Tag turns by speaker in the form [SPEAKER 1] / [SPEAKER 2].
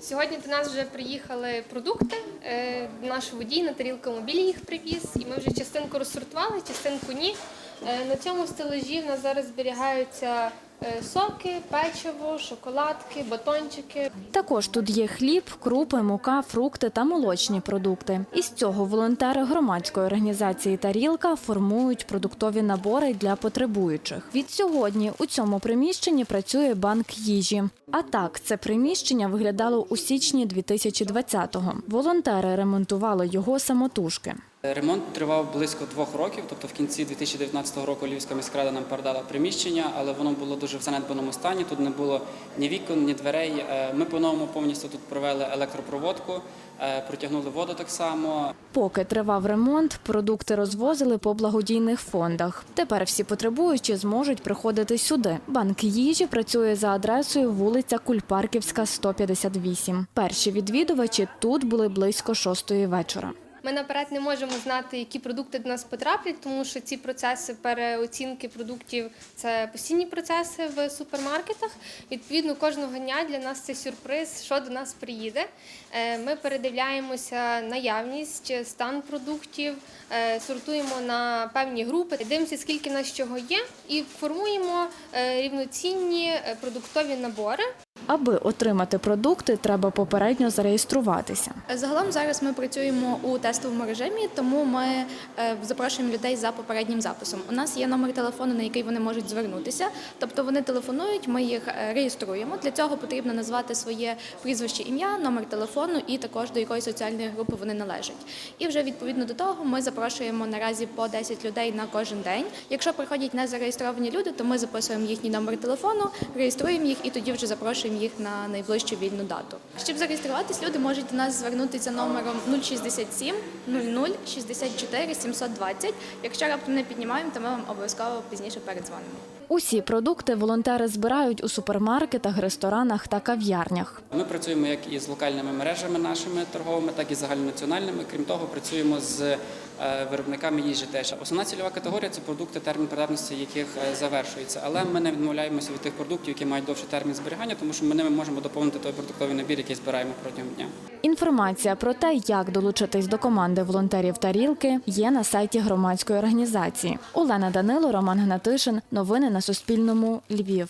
[SPEAKER 1] Сьогодні до нас вже приїхали продукти. Е, Наш водій на тарілку мобілі їх привіз, і ми вже частинку розсортували, частинку ні. Е, На цьому стележі в нас зараз зберігаються соки, печиво, шоколадки, батончики.
[SPEAKER 2] Також тут є хліб, крупи, мука, фрукти та молочні продукти. Із цього волонтери громадської організації Тарілка формують продуктові набори для потребуючих. Від сьогодні у цьому приміщенні працює банк їжі. А так, це приміщення виглядало у січні 2020-го. Волонтери ремонтували його самотужки.
[SPEAKER 3] Ремонт тривав близько двох років, тобто в кінці 2019 року Львівська міськрада нам передала приміщення, але воно було дуже в занедбаному стані. Тут не було ні вікон, ні дверей. Е, Ми по-новому повністю тут провели електропроводку, е, протягнули воду так само.
[SPEAKER 2] Поки тривав ремонт, продукти розвозили по благодійних фондах. Тепер всі потребуючі зможуть приходити сюди. Банк їжі працює за адресою вулиця Кульпарківська, 158. Перші відвідувачі тут були близько шостої вечора.
[SPEAKER 1] Ми наперед не можемо знати, які продукти до нас потраплять, тому що ці процеси переоцінки продуктів це постійні процеси в супермаркетах. Відповідно, кожного дня для нас це сюрприз, що до нас приїде. Е, Ми передивляємося наявність, стан продуктів, е, сортуємо на певні групи, дивимося, скільки нас чого є, і формуємо е, рівноцінні продуктові набори.
[SPEAKER 2] Аби отримати продукти, треба попередньо зареєструватися.
[SPEAKER 4] Загалом зараз ми працюємо у тестовому режимі, тому ми е, запрошуємо людей за попереднім записом. У нас є номер телефону, на який вони можуть звернутися. Тобто вони телефонують, ми їх е, реєструємо. Для цього потрібно назвати своє прізвище, ім'я, номер телефону і також до якої соціальної групи вони належать. І вже відповідно до того ми запрошуємо наразі по 10 людей на кожен день. Якщо приходять незареєстровані люди, то ми записуємо їхній номер телефону, реєструємо їх і тоді вже запрошуємо їх на найближчу вільну дату. Щоб зареєструватись, люди можуть до нас звернутися номером 067 00 64 720. Якщо раптом не піднімаємо, то ми вам обов'язково пізніше передзвонимо.
[SPEAKER 2] Усі продукти волонтери збирають у супермаркетах, ресторанах та кав'ярнях.
[SPEAKER 3] Ми працюємо як і з локальними мережами нашими торговими, так і загальнонаціональними. Крім того, працюємо з виробниками їжі теж. Основна цільова категорія це продукти, термін придатності яких е, завершується. Але ми не відмовляємося від тих продуктів, які мають довший термін зберігання, тому що ми ними можемо доповнити той продуктовий набір, який збираємо протягом дня.
[SPEAKER 2] Інформація про те, як долучитись до команди волонтерів Тарілки, є на сайті громадської організації. Олена Данило, Роман Гнатишин. Новини на Суспільному. Львів.